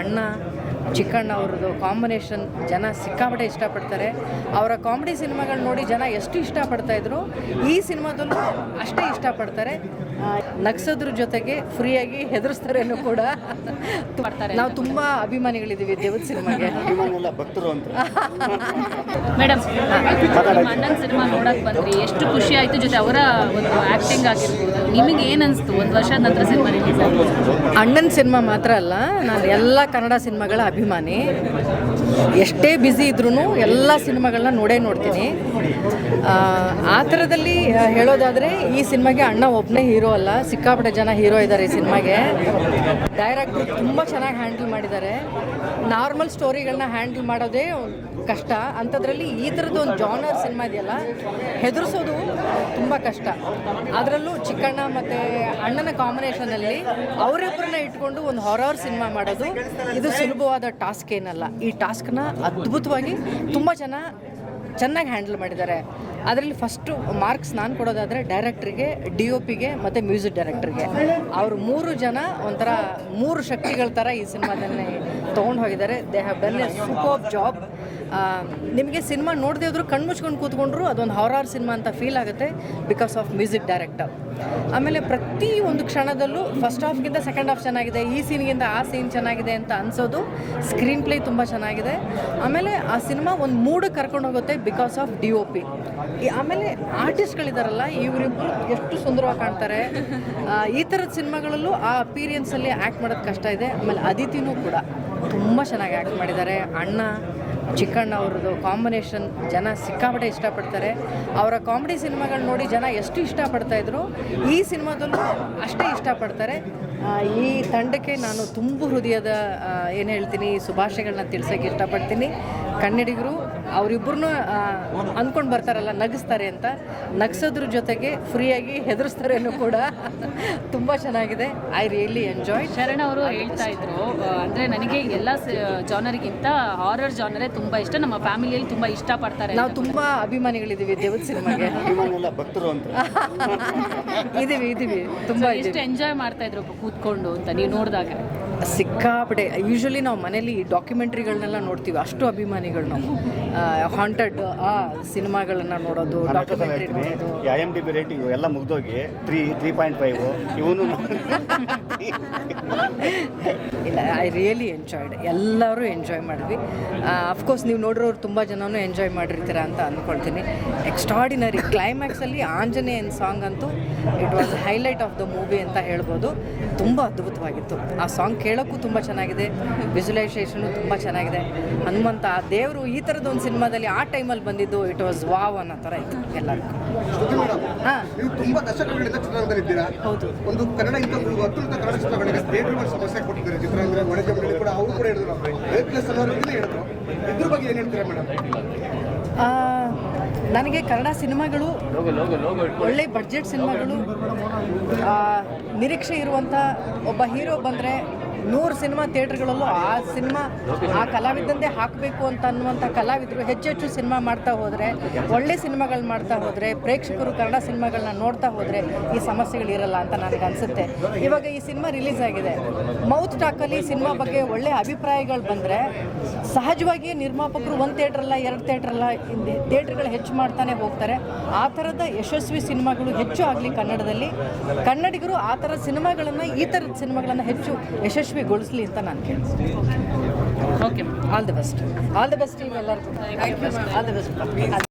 ಅಣ್ಣ, ಚಿಕ್ಕಣ್ಣ ಅವ್ರದ್ದು ಕಾಂಬಿನೇಷನ್ ಜನ ಸಿಕ್ಕಾಪಟ್ಟೆ ಇಷ್ಟಪಡ್ತಾರೆ. ಅವರ ಕಾಮಿಡಿ ಸಿನಿಮಾಗಳು ನೋಡಿ ಜನ ಎಷ್ಟು ಇಷ್ಟಪಡ್ತಾ ಇದ್ರು, ಈ ಸಿನಿಮಾದಲ್ಲೂ ಅಷ್ಟೇ ಇಷ್ಟಪಡ್ತಾರೆ. ನಗ್ಸೋದ್ರ ಜೊತೆಗೆ ಫ್ರೀಯಾಗಿ ಹೆದರ್ಸ್ತಾರೇನು ಕೂಡ. ನಾವು ತುಂಬ ಅಭಿಮಾನಿಗಳಿದ್ದೀವಿ ದೇವದ ಸಿನಿಮಾಗೆ. ಅಭಿಮಾನಿಯಲ್ಲ ಭಕ್ತರು ಅಂತ ಮೇಡಮ್ ಅಣ್ಣನ ಸಿನಿಮಾ ನೋಡಕ್ ಬಂದ್ರಿ. ಎಷ್ಟು ಖುಷಿ ಆಯ್ತು ಜೊತೆ ಅವರ ಒಂದು ಆಕ್ಟಿಂಗ್ ಆಗಿರ್ಬೋದು. ನಿಮಗೆ ಏನ್ ಅನ್ಸ್ತು ಒಂದು ವರ್ಷ ನಂತರ ಸಿನಿಮಾ ರಿಲೀಸ್ ಅಣ್ಣನ ಸಿನಿಮಾ ಮಾತ್ರ ಅಲ್ಲ ನಾನು ಎಲ್ಲ ಕನ್ನಡ ಸಿನಿಮಾಗಳ ಅಭಿಮಾನಿ. ಎಷ್ಟೇ ಬ್ಯುಸಿ ಇದ್ರೂ ಎಲ್ಲ ಸಿನಿಮಾಗಳನ್ನ ನೋಡೇ ನೋಡ್ತೀನಿ. ಆ, ಥರದಲ್ಲಿ ಹೇಳೋದಾದರೆ ಈ ಸಿನಿಮಾಗೆ ಅಣ್ಣ ಒಬ್ಬನೇ ಹೀರೋ ಅಲ್ಲ, ಸಿಕ್ಕಾಪಟ್ಟೆ ಜನ ಹೀರೋ ಇದ್ದಾರೆ ಈ ಸಿನಿಮಾಗೆ. ಡೈರೆಕ್ಟ್ರು ತುಂಬ ಚೆನ್ನಾಗಿ ಹ್ಯಾಂಡಲ್ ಮಾಡಿದ್ದಾರೆ. ನಾರ್ಮಲ್ ಸ್ಟೋರಿಗಳನ್ನ ಹ್ಯಾಂಡಲ್ ಮಾಡೋದೇ ಕಷ್ಟ. ಅಂಥದ್ರಲ್ಲಿ ಈ ಥರದ್ದು ಒಂದು ಜಾನರ್ ಸಿನಿಮಾ ಇದೆಯಲ್ಲ, ಹೆದರ್ಸೋದು ತುಂಬ ಕಷ್ಟ. ಅದರಲ್ಲೂ ಚಿಕ್ಕಣ್ಣ ಮತ್ತು ಅಣ್ಣನ ಕಾಂಬಿನೇಷನಲ್ಲಿ ಅವರಿಬ್ಬರನ್ನ ಇಟ್ಕೊಂಡು ಒಂದು ಹಾರರ್ ಸಿನಿಮಾ ಮಾಡೋದು ಇದು ಸುಲಭವಾದ ಟಾಸ್ಕ್ ಏನಲ್ಲ. ಈ ಟಾಸ್ಕ್ನ ಅದ್ಭುತವಾಗಿ ತುಂಬ ಜನ ಚೆನ್ನಾಗಿ ಹ್ಯಾಂಡಲ್ ಮಾಡಿದ್ದಾರೆ. ಅದರಲ್ಲಿ ಫಸ್ಟು ಮಾರ್ಕ್ಸ್ ನಾನು ಕೊಡೋದಾದರೆ ಡೈರೆಕ್ಟ್ರಿಗೆ ಡಿ ಒ ಪಿಗೆ ಮತ್ತು ಮ್ಯೂಸಿಕ್ ಡೈರೆಕ್ಟ್ರಿಗೆ ಅವರು ಮೂರು ಜನ ಒಂಥರ ಮೂರು ಶಕ್ತಿಗಳ ಥರ ಈ ಸಿನಿಮಾದಲ್ಲಿ ತೊಗೊಂಡು ಹೋಗಿದ್ದಾರೆ. They have done a super job ನಿಮಗೆ ಸಿನಿಮಾ ನೋಡದೆ ಹೋದ್ರು ಕಣ್ಣು ಮುಚ್ಕೊಂಡು ಕೂತ್ಕೊಂಡ್ರು ಅದೊಂದು ಹಾರರ್ ಸಿನಿಮಾ ಅಂತ ಫೀಲ್ ಆಗುತ್ತೆ ಬಿಕಾಸ್ ಆಫ್ ಮ್ಯೂಸಿಕ್ ಡೈರೆಕ್ಟರ್ ಆಮೇಲೆ ಪ್ರತಿ ಒಂದು ಕ್ಷಣದಲ್ಲೂ ಫಸ್ಟ್ ಹಾಫ್ಗಿಂತ ಸೆಕೆಂಡ್ ಹಾಫ್ ಚೆನ್ನಾಗಿದೆ, ಈ ಸೀನ್ಗಿಂತ ಆ ಸೀನ್ ಚೆನ್ನಾಗಿದೆ ಅಂತ ಅನ್ಸೋದು ಸ್ಕ್ರೀನ್ ಪ್ಲೇ ತುಂಬ ಚೆನ್ನಾಗಿದೆ. ಆಮೇಲೆ ಆ ಸಿನಿಮಾ ಒಂದು ಮೂಡ್ ಕರ್ಕೊಂಡು ಹೋಗುತ್ತೆ because of D O P ಆಮೇಲೆ ಆರ್ಟಿಸ್ಟ್ಗಳಿದಾರಲ್ಲ ಇವರಿಬ್ಬರು ಎಷ್ಟು ಸುಂದರವಾಗಿ ಕಾಣ್ತಾರೆ. ಈ ಥರದ ಸಿನಿಮಾಗಳಲ್ಲೂ ಆ ಅಪೀರಿಯನ್ಸಲ್ಲಿ ಆ್ಯಕ್ಟ್ ಮಾಡೋದು ಕಷ್ಟ ಇದೆ. ಆಮೇಲೆ ಅದಿತಿನೂ ಕೂಡ. ತುಂಬ ಚೆನ್ನಾಗಿ ಆ್ಯಕ್ಟ್ ಮಾಡಿದ್ದಾರೆ. ಅಣ್ಣ, ಚಿಕ್ಕಣ್ಣ ಅವ್ರದ್ದು ಕಾಂಬಿನೇಷನ್ ಜನ ಸಿಕ್ಕಾಪಟ್ಟೆ ಇಷ್ಟಪಡ್ತಾರೆ. ಅವರ ಕಾಮಿಡಿ ಸಿನಿಮಾಗಳು ನೋಡಿ ಜನ ಎಷ್ಟು ಇಷ್ಟಪಡ್ತಾ ಇದ್ರು, ಈ ಸಿನಿಮಾದಲ್ಲೂ ಅಷ್ಟೇ ಇಷ್ಟಪಡ್ತಾರೆ. ಈ ತಂಡಕ್ಕೆ ನಾನು ತುಂಬ ಹೃದಯದ ಏನು ಹೇಳ್ತೀನಿ ಶುಭಾಶಯಗಳನ್ನ ತಿಳಿಸೋಕೆ ಇಷ್ಟಪಡ್ತೀನಿ. ಕನ್ನಡಿಗರು ಅವರಿಬ್ಬರನ್ನೂ ಅಂದ್ಕೊಂಡು ಬರ್ತಾರಲ್ಲ ನಗಿಸ್ತಾರೆ ಅಂತ. ನಗಿಸೋದ್ರ ಜೊತೆಗೆ ಫ್ರೀಯಾಗಿ ಹೆದರ್ಸ್ತಾರೇನು ಕೂಡ ತುಂಬ ಚೆನ್ನಾಗಿದೆ. ಐ ರಿಯಲಿ ಎಂಜಾಯ್ ಶರಣ್ ಅವರು ಹೇಳ್ತಾ ಇದ್ರು ಅಂದ್ರೆ ನನಗೆ ಎಲ್ಲ ಜಾನರ್ಗಿಂತ ಹಾರರ್ ಜಾನರೇ ತುಂಬಾ ಇಷ್ಟ. ನಮ್ಮ ಫ್ಯಾಮಿಲಿಯಲ್ಲಿ ತುಂಬಾ ಇಷ್ಟ ಪಡ್ತಾರೆ ನಾವು ತುಂಬ ಅಭಿಮಾನಿಗಳಿದ್ದೀವಿ ದೇವದ ಸಿನಿಮಾಗೆ. ಅಭಿಮಾನಿಯಲ್ಲ ಭಕ್ತರು ಅಂತ. ಇದೀವಿ ಇದೀವಿ. ತುಂಬ ಇಷ್ಟ ಎಂಜಾಯ್ ಮಾಡ್ತಾ ಇದ್ರು ಕೂತ್ಕೊಂಡು ಅಂತ ನೀವು ನೋಡಿದಾಗ. ಸಿಕ್ಕಾಪಟ್ಟೆ. ಯೂಶ್ವಲಿ ನಾವು ಮನೇಲಿ ಡಾಕ್ಯುಮೆಂಟ್ರಿಗಳನ್ನೆಲ್ಲ ನೋಡ್ತೀವಿ. ಅಷ್ಟು ಅಭಿಮಾನಿಗಳು ನಾವು ಹಾಂಟೆಡ್ ಆ ಸಿನಿಮಾಗಳನ್ನ ನೋಡೋದು ಡಾಕ್ಯುಮೆಂಟ್ರಿ ನೋಡೋದು. I M D B rating ಎಲ್ಲ ಮುಗ್ದೋಗಿ ತ್ರೀ ತ್ರೀ ಪಾಯಿಂಟ್ ಫೈವ್ ಇವನು ಇಲ್ಲ ಐ ರಿಯಲಿ ಎಂಜಾಯ್ಡ್ ಎಲ್ಲರೂ ಎಂಜಾಯ್ ಮಾಡಿದ್ವಿ. ಅಫ್ಕೋರ್ಸ್ ನೀವು ನೋಡಿರೋರು ತುಂಬ ಜನನೂ ಎಂಜಾಯ್ ಮಾಡಿರ್ತೀರ ಅಂತ ಅಂದ್ಕೊಳ್ತೀನಿ ಎಕ್ಸ್ಟ್ರಾಡಿನರಿ ಕ್ಲೈಮ್ಯಾಕ್ಸಲ್ಲಿ ಆಂಜನೇಯನ್ ಸಾಂಗ್ ಅಂತೂ it was highlight of the movie ಅಂತ ಹೇಳ್ಬೋದು. ತುಂಬ ಅದ್ಭುತವಾಗಿತ್ತು. ಆ ಸಾಂಗ್ ಕೇಳೋಕ್ಕೂ ತುಂಬ ಚೆನ್ನಾಗಿದೆ ವಿಜುಲೈಸೇಷನು ತುಂಬ ಚೆನ್ನಾಗಿದೆ. ಹನುಮಂತ ಆ ದೇವರು ಈ ಥರದ ಒಂದು ಸಿನಿಮಾದಲ್ಲಿ ಆ ಟೈಮಲ್ಲಿ ಬಂದಿದ್ದು ಇಟ್ ವಾಸ್ ವಾವ್ ಅನ್ನೋ ಥರ ಇತ್ತು ಎಲ್ಲರಿಗೂ. ಹಾಂ. ನೀವು ತುಂಬಾ ದಶಕಗಳಿಂದ ಚಿತ್ರರಂಗದಲ್ಲಿದ್ದೀರಾ ಹೌದು. ಒಂದು ಕನ್ನಡ ಇಂಥ ಒಂದು ಅತ್ಯುನ್ನತ ಕನ್ನಡ ಚಿತ್ರಗಳಿಗೆ ಥಿಯೇಟರ್ಗಳ ಸಮಸ್ಯೆ ಕೊಟ್ಟಿದ್ದಾರೆ. ಚಿತ್ರರಂಗ ಮಂಡಳಿ ಕೂಡ ಅವರು ಕೂಡ ಹೇಳಿದ್ರು ಪ್ಲಸ್ ಅನ್ನೋರು ಹೇಳಿದ್ರು. ಇದ್ರ ಬಗ್ಗೆ ಏನು ಹೇಳ್ತೀರಾ ಮೇಡಮ್? ನನಗೆ ಕನ್ನಡ ಸಿನಿಮಾಗಳು ಒಳ್ಳೆ ಬಡ್ಜೆಟ್ ಸಿನಿಮಾಗಳು ನಿರೀಕ್ಷೆ ಇರುವಂಥ ಒಬ್ಬ ಹೀರೋ ಬಂದರೆ ನೂರು ಸಿನಿಮಾ ಥಿಯೇಟ್ರ್ಗಳಲ್ಲೂ ಆ ಸಿನಿಮಾ ಆ ಕಲಾವಿದಂದೇ ಹಾಕಬೇಕು ಅಂತ ಅನ್ನುವಂಥ ಕಲಾವಿದರು ಹೆಚ್ಚೆಚ್ಚು ಸಿನಿಮಾ ಮಾಡ್ತಾ ಹೋದರೆ, ಒಳ್ಳೆ ಸಿನಿಮಾಗಳು ಮಾಡ್ತಾ ಹೋದರೆ, ಪ್ರೇಕ್ಷಕರು ಕನ್ನಡ ಸಿನಿಮಾಗಳನ್ನ ನೋಡ್ತಾ ಹೋದರೆ ಈ ಸಮಸ್ಯೆಗಳಿರಲ್ಲ ಅಂತ ನನಗೆ ಅನಿಸುತ್ತೆ. ಇವಾಗ ಈ ಸಿನಿಮಾ ರಿಲೀಸ್ ಆಗಿದೆ. ಮೌತ್ ಟಾಕಲ್ಲಿ ಸಿನಿಮಾ ಬಗ್ಗೆ ಒಳ್ಳೆ ಅಭಿಪ್ರಾಯಗಳು ಬಂದರೆ ಸಹಜವಾಗಿ ನಿರ್ಮಾಪಕರು ಒಂದು ಥಿಯೇಟ್ರಲ್ಲ ಎರಡು ಥಿಯೇಟ್ರಲ್ಲ ಥಿಯೇಟ್ರ್ಗಳು ಹೆಚ್ಚು ಮಾಡ್ತಾನೆ ಹೋಗ್ತಾರೆ. ಆ ಥರದ ಯಶಸ್ವಿ ಸಿನಿಮಾಗಳು ಹೆಚ್ಚು ಆಗಲಿ ಕನ್ನಡದಲ್ಲಿ. ಕನ್ನಡಿಗರು ಆ ಥರದ ಸಿನಿಮಾಗಳನ್ನು, ಈ ಥರದ ಸಿನಿಮಾಗಳನ್ನು ಹೆಚ್ಚು ಯಶಸ್ವಿಗೊಳಿಸಲಿ ಅಂತ ನಾನು ಕೇಳ್ತೀನಿ okay all the best all the best ಇವೆಲ್ಲರಿಗೂ all the best